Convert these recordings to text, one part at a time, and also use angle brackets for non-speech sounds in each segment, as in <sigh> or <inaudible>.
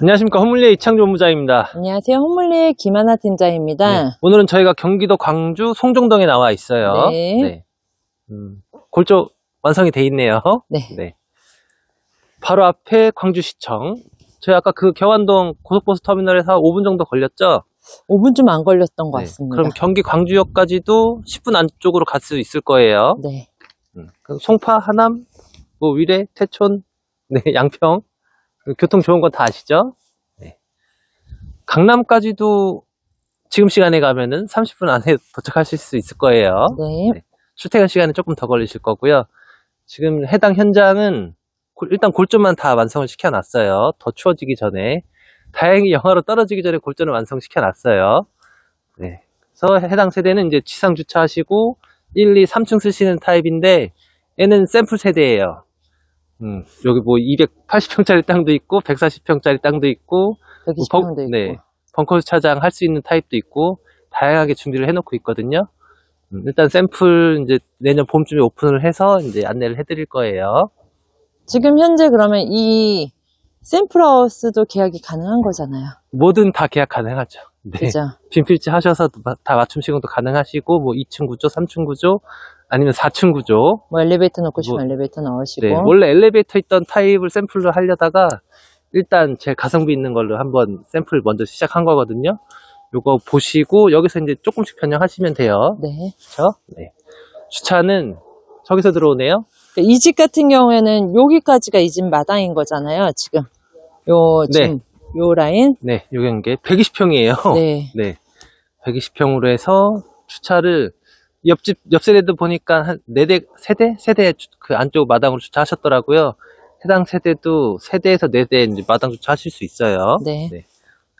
안녕하십니까 허물리의 이창조 본부장입니다. 안녕하세요. 홈물리의 김하나 팀장입니다. 네, 오늘은 저희가 경기도 광주 송정동에 나와 있어요. 네. 음, 골조 완성이 돼 있네요. 네. 바로 앞에 광주시청. 저희 아까 그 경안동 고속버스 터미널에서 한 5분 정도 걸렸죠? 5분 좀 안 걸렸던 것 네, 같습니다. 그럼 경기 광주역까지도 10분 안쪽으로 갈 수 있을 거예요. 네. 음, 그럼 송파, 하남, 뭐 위례, 태촌, 네, 양평 그 교통 좋은 건 다 아시죠? 네. 강남까지도 지금 시간에 가면은 30분 안에 <laughs> 도착하실 수 있을 거예요. 네. 출퇴근 시간은 조금 더 걸리실 거고요. 지금 해당 현장은 골- 일단 골조만 다 완성을 시켜놨어요. 더 추워지기 전에. 다행히 영하로 떨어지기 전에 골조는 완성시켜놨어요. 네. 그래서 해당 세대는 이제 지상 주차하시고 1, 2, 3층 쓰시는 타입인데 얘는 샘플 세대예요. 음, 여기 뭐 280평짜리 땅도 있고 140평짜리 땅도 있고 120평도 있고. 네. 벙커 주차장 할 수 있는 타입도 있고 다양하게 준비를 해놓고 있거든요. 음, 일단 샘플 이제 내년 봄쯤에 오픈을 해서 이제 안내를 해드릴 거예요. 지금 현재 그러면 이 샘플하우스도 계약이 가능한 거잖아요. 뭐든 다 계약 가능하죠. 네. 그죠? 빈필지 하셔서 마- 다 맞춤 시공도 가능하시고 뭐 2층 구조, 3층 구조 아니면 4층 구조. 뭐 엘리베이터 넣고 싶으면 뭐- 엘리베이터 넣으시고. 네. 원래 엘리베이터 있던 타입을 샘플로 하려다가 일단 제일 가성비 있는 걸로 한번 샘플 먼저 시작한 거거든요. 요거 보시고 여기서 이제 조금씩 변형하시면 돼요. 네. 그렇죠? 네. 주차는 저기서 들어오네요. 이 집 같은 경우에는 여기까지가 이 집 마당인 거잖아요. 지금. 요, 지금, 요 라인. 네, 요게 게 120평이에요. 네. <laughs> 네. 120평으로 해서 주차를 옆집 옆 세대도 보니까 한 4대 세대 세대 주- 그 안쪽 마당으로 주차하셨더라고요. 해당 세대도 세대에서 4대 이제 마당 주차하실 수 있어요. 네.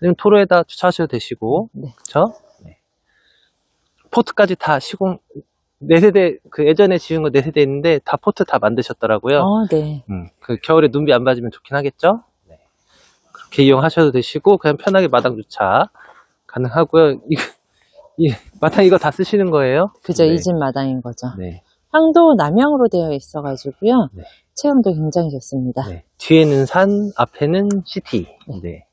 아니면 도로에다 주차하셔도 되시고. 네. 그렇죠? 네. 포트까지 다 시공 4세대 그 예전에 지은 거 4세대 있는데 다 포트 다 만드셨더라고요. 어, 네. 음, 그 겨울에 눈비 안 맞으면 좋긴 하겠죠? 네. 그렇게 이용하셔도 되시고, 그냥 편하게 마당 주차 가능하고요. 이, 마당 이거 다 쓰시는 거예요? 그죠? 네. 이집 마당인 거죠. 네. 향도 남향으로 되어 있어가지고요. 네. 체험도 굉장히 좋습니다. 네. 뒤에는 산, 앞에는 시티. 네.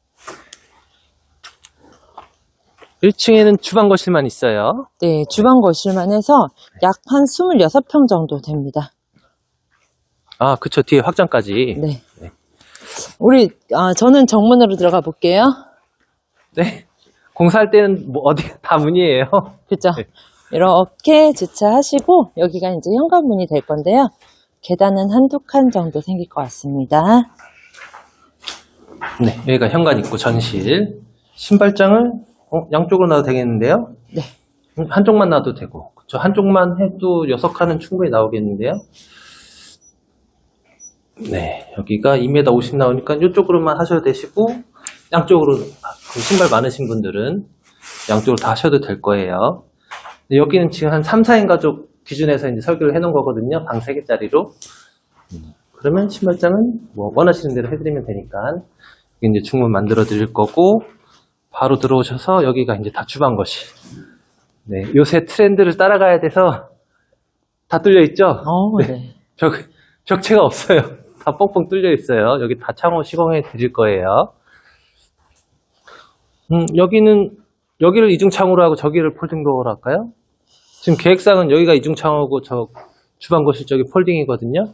1층에는 주방 거실만 있어요. 네, 주방 거실만 해서 약 한 26평 정도 됩니다. 아, 그쵸. 뒤에 확장까지. 네. 네. 우리, 아, 저는 정문으로 들어가 볼게요. 네. 공사할 때는 뭐 어디 <laughs> 다 문이에요. 그죠? 네. 이렇게 주차하시고, 여기가 이제 현관문이 될 건데요. 계단은 한두 칸 정도 생길 것 같습니다. 네. 여기가 현관 있고 전실. 신발장을 어, 양쪽으로 놔도 되겠는데요? 네. 음, 한쪽만 놔도 되고. 그쵸. 한쪽만 해도 여섯 칸은 충분히 나오겠는데요? 네. 여기가 2m 50 나오니까 이쪽으로만 하셔도 되시고, 양쪽으로, 아, 그 신발 많으신 분들은 양쪽으로 다 하셔도 될 거예요. 여기는 지금 한 3, 4인 가족 기준에서 이제 설계를 해 놓은 거거든요. 방 3개짜리로. 그러면 신발장은 뭐 원하시는 대로 해드리면 되니까. 이제 중문 만들어 드릴 거고, 바로 들어오셔서 여기가 이제 다 주방 거실. 네, 요새 트렌드를 따라가야 돼서 다 뚫려 있죠? 어, 네. 네. 벽, 벽체가 없어요. <laughs> 다 뻥뻥 뚫려 있어요. 여기 다 창호 시공해 드릴 거예요. 음, 여기는, 여기를 이중창호로 하고 저기를 폴딩도어로 할까요? 지금 계획상은 여기가 이중창호고 저 주방 거실 쪽이 폴딩이거든요.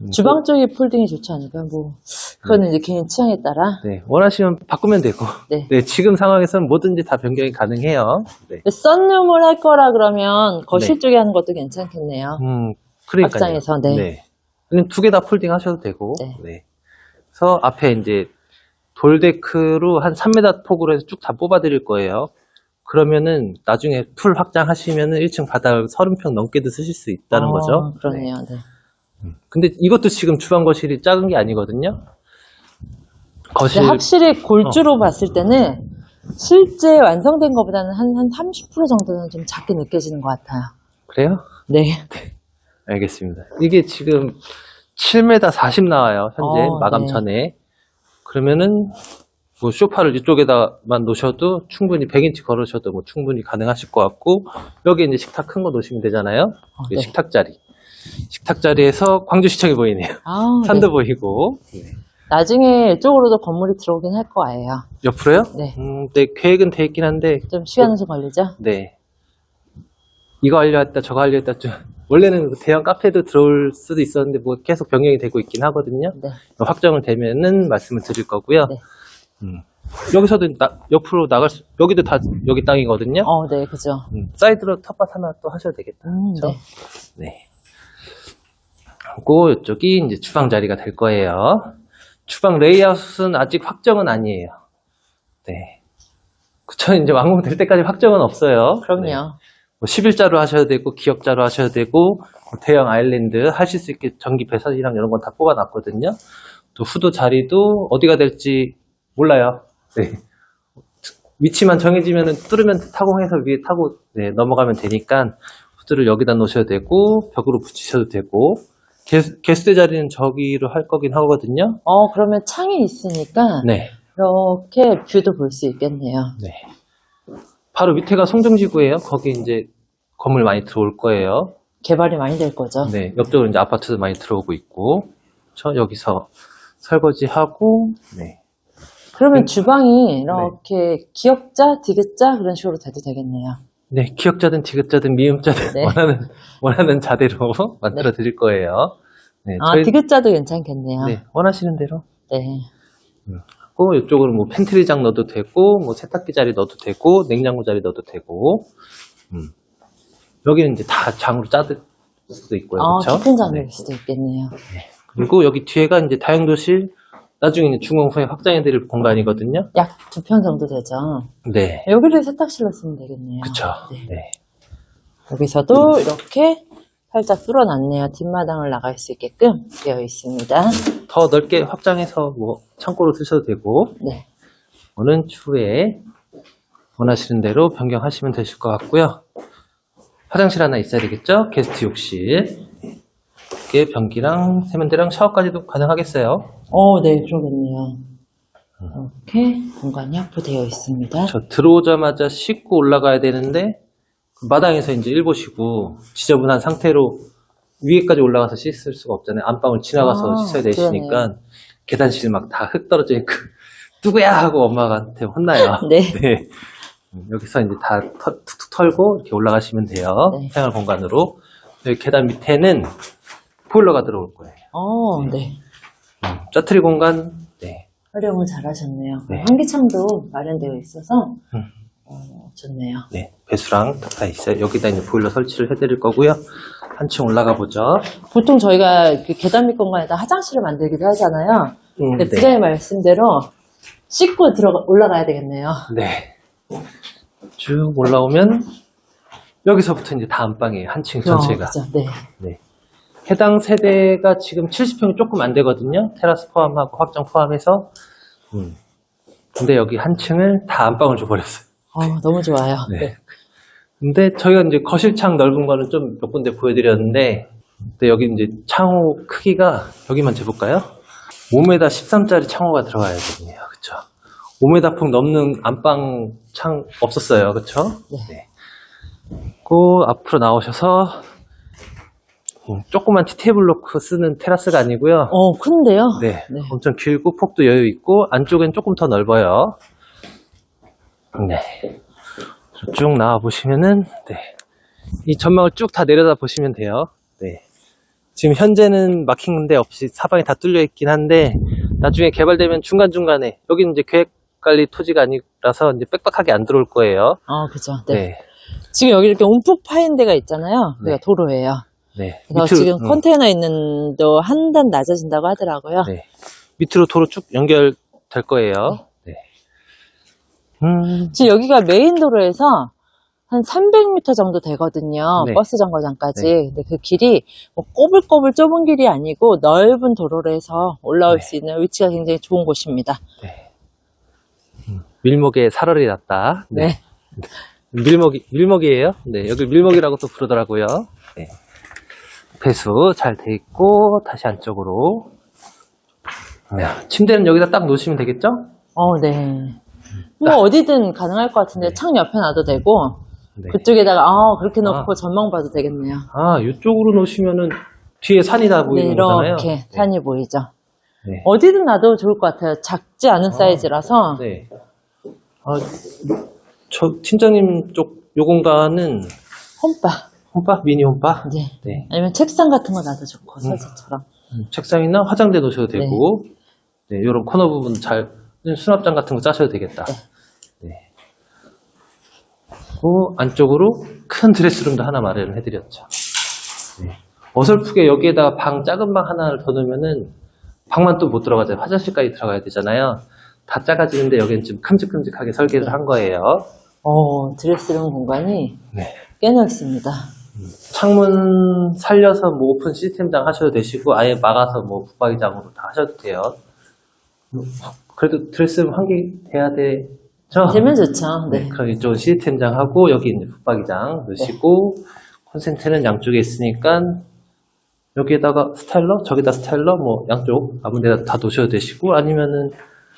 음, 주방 쪽에 폴딩이 좋지 않을까요? 뭐, 그거는 이제 개인 취향에 따라. 네, 원하시면 바꾸면 되고. <laughs> 네. 네, 지금 상황에서는 뭐든지 다 변경이 가능해요. 네. 썬룸을 할 거라 그러면 거실 네. 쪽에 하는 것도 괜찮겠네요. 음, 그러니까요. 확장해서, 네. 아니면 두개 다 폴딩 하셔도 되고. 네. 네. 그래서 앞에 이제 돌데크로 한 3m 폭으로 해서 쭉 다 뽑아 드릴 거예요. 그러면은 나중에 풀 확장하시면은 1층 바닥을 30평 넘게도 쓰실 수 있다는 어, 거죠. 그러네요. 네. 근데 이것도 지금 주방 거실이 작은 게 아니거든요. 거실 근데 확실히 골주로 어. 봤을 때는 실제 완성된 것보다는 한, 한 30% 정도는 좀 작게 느껴지는 것 같아요. 그래요? 네. <laughs> 알겠습니다. 이게 지금 7m 40 나와요. 현재 어, 마감 네. 전에. 그러면은 뭐 쇼파를 이쪽에다만 놓으셔도 충분히 100인치 걸으셔도 뭐 충분히 가능하실 것 같고 여기 이제 식탁 큰 거 놓으시면 되잖아요. 어, 이게 네. 식탁 자리. 식탁 자리에서 광주시청이 보이네요. 아, <laughs> 산도 네. 보이고. 나중에 이쪽으로도 건물이 들어오긴 할 거예요. 옆으로요? 네. 음, 네, 계획은 돼 있긴 한데, 좀 시간은 좀 걸리죠? 네. 이거 하려 했다, 저거 하려 했다, 좀. 원래는 그 대형 카페도 들어올 수도 있었는데, 뭐 계속 변경이 되고 있긴 하거든요. 네. 확정을 되면은 말씀을 드릴 거고요. 네. 음. 여기서도 나- 옆으로 나갈 수, 여기도 다 여기 땅이거든요. 어, 네, 그죠. 음, 사이드로 텃밭 하나 또 하셔도 되겠다. 음, 그렇죠? 네. 네. 그리고 이쪽이 이제 주방 자리가 될 거예요. 주방 레이아웃은 아직 확정은 아니에요. 네. 그쵸, 이제 완공될 때까지 확정은 없어요. 그럼요. 네. 뭐 11자로 하셔야 되고, 기역자로 하셔야 되고, 뭐 대형 아일랜드 하실 수 있게 전기 배선이랑 이런 건 다 뽑아놨거든요. 또 후드 자리도 어디가 될지 몰라요. 네. 위치만 정해지면은 뚫으면 타공해서 위에 타고 네, 넘어가면 되니까 후드를 여기다 놓으셔도 되고 벽으로 붙이셔도 되고 게스, 게스 트 자리는 저기로 할 거긴 하거든요. 어, 그러면 창이 있으니까 네. 이렇게 뷰도 볼 수 있겠네요. 네. 바로 밑에가 송정지구예요. 거기 이제 건물 많이 들어올 거예요. 개발이 많이 될 거죠. 네. 옆쪽으로 이제 아파트도 많이 들어오고 있고. 저 여기서 설거지하고 네. 그러면 주방이 이렇게 기역자, 디귿자 그런 식으로 돼도 되겠네요. 네, 기역자든 디귿자든 미음자든 네. 원하는 원하는 자대로 <laughs> 만들어 드릴 거예요. 네, 아, 저희- 디귿자도 괜찮겠네요. 네, 원하시는 대로. 네. 고 이쪽으로 뭐 팬트리장 넣어도 되고, 뭐 세탁기 자리 넣어도 되고, 냉장고 자리 넣어도 되고. 음. 여기는 이제 다 장으로 짜들 수도 있고요, 아, 그렇죠? 키친장일 수도 있겠네요. 그리고 여기 뒤에가 이제 다용도실, 나중에 이제 중공 후에 확장해 드릴 공간이거든요. 약 두 편 정도 되죠. 네, 여기를 세탁실로 쓰면 되겠네요. 그렇죠. 네. 네. 여기서도 이렇게 살짝 뚫어놨네요. 뒷마당을 나갈 수 있게끔 되어 있습니다. 더 넓게 확장해서 뭐 창고로 쓰셔도 되고, 네. 오는 추후에 원하시는 대로 변경하시면 되실 것 같고요. 화장실 하나 있어야 되겠죠? 게스트 욕실. 이게 변기랑 세면대랑 샤워까지도 가능하겠어요. 어, 네, 그러겠네요. 이렇게 공간이 확보되어 있습니다. 저 들어오자마자 씻고 올라가야 되는데 그 마당에서 이제 일 보시고 지저분한 상태로 위에까지 올라가서 씻을 수가 없잖아요. 안방을 지나가서 아, 씻어야 되시니까 계단실 막 다 흙 떨어져 있고 <laughs> 누구야 하고 엄마한테 혼나요. <laughs> 네. 네. 음, 여기서 이제 다 터- 툭툭 털고 이렇게 올라가시면 돼요. 네. 생활 공간으로. 여기 계단 밑에는 보일러가 들어올 거예요. 어, 네. 음, 짜투리 공간. 네. 활용을 잘 하셨네요. 네. 환기창도 마련되어 있어서, 음. 어, 좋네요. 네. 배수랑 다 있어요. 여기다 이제 보일러 설치를 해드릴 거고요. 한층 올라가 보죠. 보통 저희가 그 계단 밑 공간에다 화장실을 만들기도 하잖아요. 음, 근데 부장님 말씀대로 씻고 들어가, 올라가야 되겠네요. 네. 쭉 올라오면 여기서부터 이제 다 안방이에요. 한층 전체가. 어, 그죠? 네. 네. 해당 세대가 지금 70평이 조금 안 되거든요. 테라스 포함하고 확장 포함해서. 음. 근데 여기 한 층을 다 안방을 줘버렸어요. 어, 너무 좋아요. 네. 근데 저희가 이제 거실창 넓은 거는 좀 몇 군데 보여드렸는데, 근데 여기 이제 창호 크기가 여기만 재볼까요? 5m 13짜리 창호가 들어가야 되거든요. 그쵸? 5m 폭 넘는 안방 창 없었어요. 그쵸? 네. 그 앞으로 나오셔서 음, 조그만 티 테이블 놓고 쓰는 테라스가 아니고요. 어, 큰데요? 네, 네. 엄청 길고 폭도 여유 있고 안쪽엔 조금 더 넓어요. 네. 쭉 나와 보시면은 네. 이 전망을 쭉 다 내려다 보시면 돼요. 네. 지금 현재는 막힌 데 없이 사방이 다 뚫려 있긴 한데 나중에 개발되면 중간 중간에 여기는 이제 계획 관리 토지가 아니라서 이제 빽빽하게 안 들어올 거예요. 어, 그죠. 네. 네. 지금 여기 이렇게 움푹 파인 데가 있잖아요. 네. 여기가 도로예요. 네. 그래서 밑으로, 지금 음, 컨테이너 있는 도 한 단 낮아진다고 하더라고요. 네. 밑으로 도로 쭉 연결될 거예요. 네. 음, 지금 여기가 메인 도로에서 한 300m 정도 되거든요. 네. 버스 정거장까지. 네. 근데 그 길이 뭐 꼬불꼬불 좁은 길이 아니고 넓은 도로로 해서 올라올 네. 수 있는 위치가 굉장히 좋은 곳입니다. 밀목에 살얼이 났다. 네. 밀목이, 밀목이에요. 네, 여기 밀목이라고 또 부르더라고요. 네. 배수 잘 돼 있고, 다시 안쪽으로. 네, 침대는 여기다 딱 놓으시면 되겠죠? 어, 네. 뭐 어디든 가능할 것 같은데 네. 창 옆에 놔도 되고 네. 그쪽에다가 아 그렇게 놓고 아. 전망 봐도 되겠네요. 아, 이쪽으로 놓으시면은 뒤에 산이 다 네, 보이는 거잖아요. 이렇게 산이 보이죠. 네. 어디든 놔도 좋을 것 같아요. 작지 않은 사이즈라서. 네. 아, 저 팀장님 쪽 요 공간은 홈바. 홈바 미니 홈바. 네. 네. 아니면 책상 같은 거 놔도 좋고, 서재처럼. 음, 책상이나 화장대 놓으셔도 되고, 네, 이런 코너 부분 잘 수납장 같은 거 짜셔도 되겠다. 네. 그 안쪽으로 큰 드레스룸도 하나 마련을 해드렸죠. 네. 어설프게 여기에다가 방 작은 방 하나를 더 넣으면은 방만 또 못 들어가잖아요. 화장실까지 들어가야 되잖아요. 다 작아지는데 여기는 좀 큼직큼직하게 설계를 한 거예요. 어, 드레스룸 공간이 네. 꽤 넓습니다. 창문 살려서 뭐 오픈 시스템장 하셔도 되시고 아예 막아서 뭐 붙박이장으로 다 하셔도 돼요. 뭐, 그래도 드레스룸 한 개 돼야 되죠? 되면 좋죠. 네, 네. 그럼 이쪽 시스템장 하고 여기 이제 붙박이장 넣으시고 콘센트는 양쪽에 있으니까 여기에다가 스타일러, 저기다 스타일러, 뭐 양쪽 아무 데나 다 놓으셔도 되시고 아니면은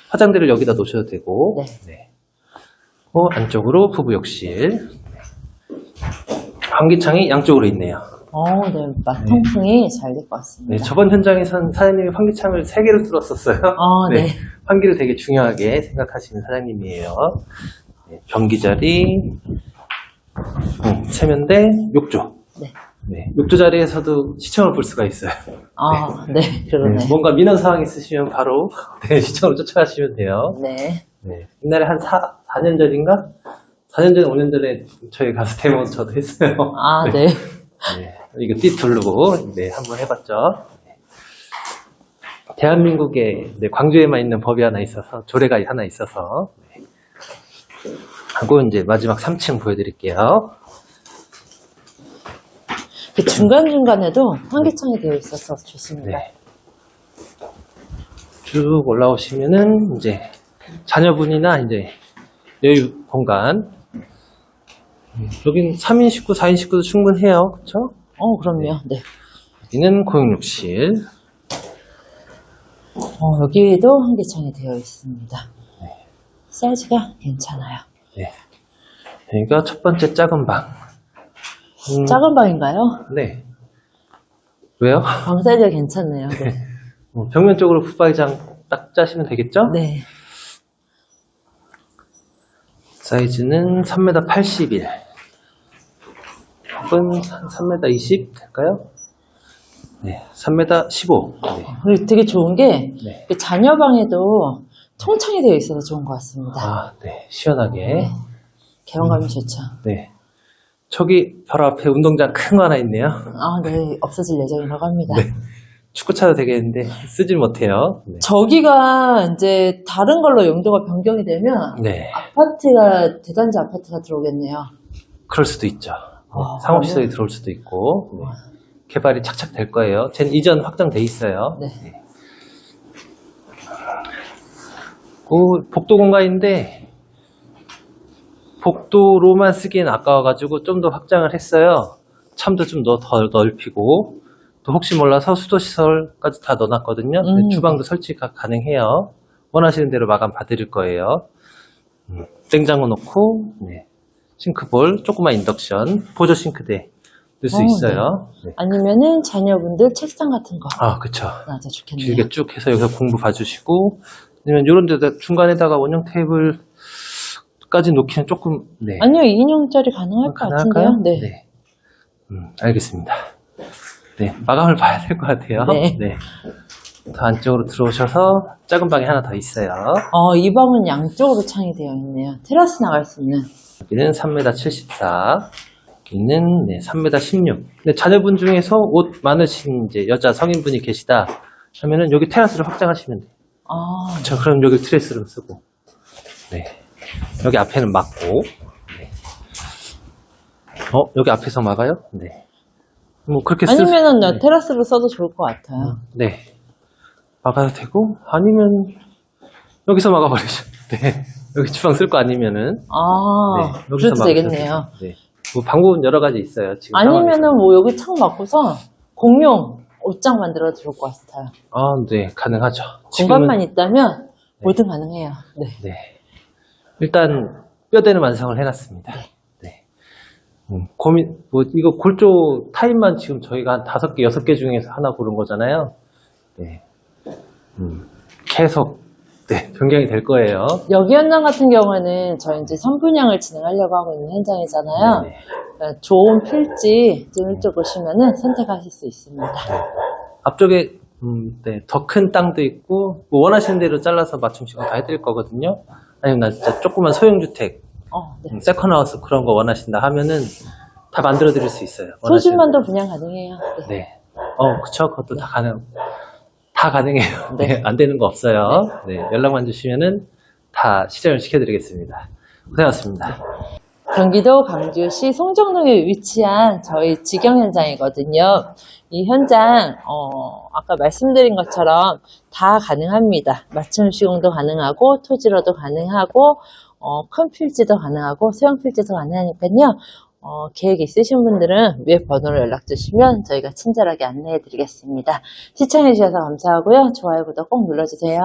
화장대를 여기다 놓으셔도 되고 네. 그 안쪽으로 부부 욕실 환기창이 양쪽으로 있네요. 어, 네. 통풍이 잘 될것 네, 같습니다. 저번 현장에선 사장님이 환기창을 3개를 뚫었었어요. 어, <laughs> 네. 환기를 되게 중요하게 생각하시는 사장님이에요. 네, 변기 자리, 음, 세면대, 욕조. 네. 네, 욕조 자리에서도 시청을 볼 수가 있어요. 아, 네. 그러네. 네, 뭔가 민원 사항 있으시면 바로 <laughs> 네, 시청으로 쫓아가시면 돼요. 네. 네, 옛날에 한 4, 4년 전인가? 4년 전, 5년 전에 저희 가서 데모 저도 했어요. 아, <laughs> 네. 네, 이거 띠 두르고 네, 한번 해봤죠. 네. 대한민국에 네, 광주에만 있는 법이 하나 있어서 조례가 하나 있어서 네. 하고 이제 마지막 3층 보여드릴게요. 그 중간 중간에도 환기창이 되어 있어서 좋습니다. 네. 쭉 올라오시면은 이제 자녀분이나 이제 여유 공간 음, 여긴 3인 식구, 4인 식구도 충분해요. 그렇죠? 어, 그럼요. 네. 여기는 고용욕실. 어, 여기도 환기창이 되어 있습니다. 사이즈가 괜찮아요. 네. 여기가 첫 번째 작은 방. 음, 작은 방인가요? 네. 왜요? 방 사이즈가 괜찮네요. 네. <laughs> 어, 벽면 쪽으로 붙박이장 딱 짜시면 되겠죠? 네. 사이즈는 3m 81. 한 3m 20 될까요? 네, 3m 15. 네. 그리고 되게 좋은 게 네. 그 자녀 방에도 통창이 되어 있어서 좋은 것 같습니다. 아, 네. 시원하게. 네. 개방감이 좋죠. 네. 저기 바로 앞에 운동장 큰 거 하나 있네요. 아, 네. 없어질 예정이라고 합니다. 네. 축구 차도 되겠는데 쓰질 못해요. 네. 저기가 이제 다른 걸로 용도가 변경이 되면 네. 아파트가 대단지 아파트가 들어오겠네요. 그럴 수도 있죠. 아, 상업시설이 들어올 수도 있고 네. 개발이 착착 될 거예요. 쟤는 이전 확정돼 있어요. 네. 그 복도 공간인데 복도로만 쓰기엔 아까워가지고 좀 더 확장을 했어요. 참도 좀 더 넓히고 또 혹시 몰라서 수도시설까지 다 넣어놨거든요. 네, 음. 주방도 설치가 가능해요. 원하시는 대로 마감 받을 거예요. 음, 냉장고 넣고 네. 싱크볼, 조그만 인덕션, 보조 싱크대 넣을 수 어, 있어요. 네. 아니면은 자녀분들 책상 같은 거 아, 그쵸. 놔도 좋겠네요. 길게 쭉 해서 여기서 공부 봐주시고 아니면 이런 데다 중간에다가 원형 테이블까지 놓기는 조금 네 아니요, 2인용짜리 가능할 것 가능할까요? 같은데요. 네. 음, 알겠습니다. 네 마감을 봐야 될 것 같아요. 네. 더 안쪽으로 들어오셔서 작은 방이 하나 더 있어요. 어, 이 방은 양쪽으로 창이 되어 있네요. 테라스 나갈 수 있는. 여기는 3m 74. 여기는 네, 3m 16. 근데 자녀분 중에서 옷 많으신 이제 여자 성인분이 계시다 하면은 여기 테라스를 확장하시면 돼요. 아, 자, 그럼 여기 트레스룸 쓰고. 네. 여기 앞에는 막고. 네. 어, 여기 앞에서 막아요? 네. 뭐, 그렇게 쓰 아니면은 네. 테라스로 써도 좋을 것 같아요. 네. 막아도 되고, 아니면, 여기서 막아버리죠. <laughs> 네. 여기 주방 쓸 거 아니면은. 아, 네. 그래도 되겠네요. 네. 뭐, 방법은 여러 가지 있어요. 지금. 아니면은 뭐 여기 창 막고서 공용 옷장 만들어도 좋을 것 같아요. 아, 네. 가능하죠. 공간만 있다면 뭐든 가능해요. 네. 네. 일단 뼈대는 완성을 해놨습니다. 네. 음, 고민 뭐 이거 골조 타입만 지금 저희가 한 다섯 개, 여섯 개 중에서 하나 고른 거잖아요. 네. 음, 계속 네, 변경이 될 거예요. 여기 현장 같은 경우에는 저희 이제 선분양을 진행하려고 하고 있는 현장이잖아요. 네네. 그러니까 좋은 필지 좀 이쪽 오시면은 선택하실 수 있습니다. 앞쪽에 음, 네, 더 큰 땅도 있고 뭐 원하시는 대로 잘라서 맞춤식으로 다 해드릴 거거든요. 아니면 나 진짜 조그만 소형주택, 어, 네. 음, 세컨하우스 그런 거 원하신다 하면은 다 만들어 드릴 수 있어요. 원하시는 소집만도 분양 가능해요. 네. 네. 어, 그쵸. 그것도 다 가능, 다 가능해요. 네. 네. 안 되는 거 없어요. 네. 연락만 주시면은 다 실행을 시켜드리겠습니다. 고생하셨습니다. 경기도 광주시 송정동에 위치한 저희 직영 현장이거든요. 이 현장, 어, 아까 말씀드린 것처럼 다 가능합니다. 맞춤 시공도 가능하고, 토지로도 가능하고, 어, 큰 필지도 가능하고, 소형 필지도 가능하니까요. 어, 계획 있으신 분들은 위에 번호로 연락 주시면 저희가 친절하게 안내해 드리겠습니다. 시청해 주셔서 감사하고요. 좋아요, 구독 꼭 눌러주세요.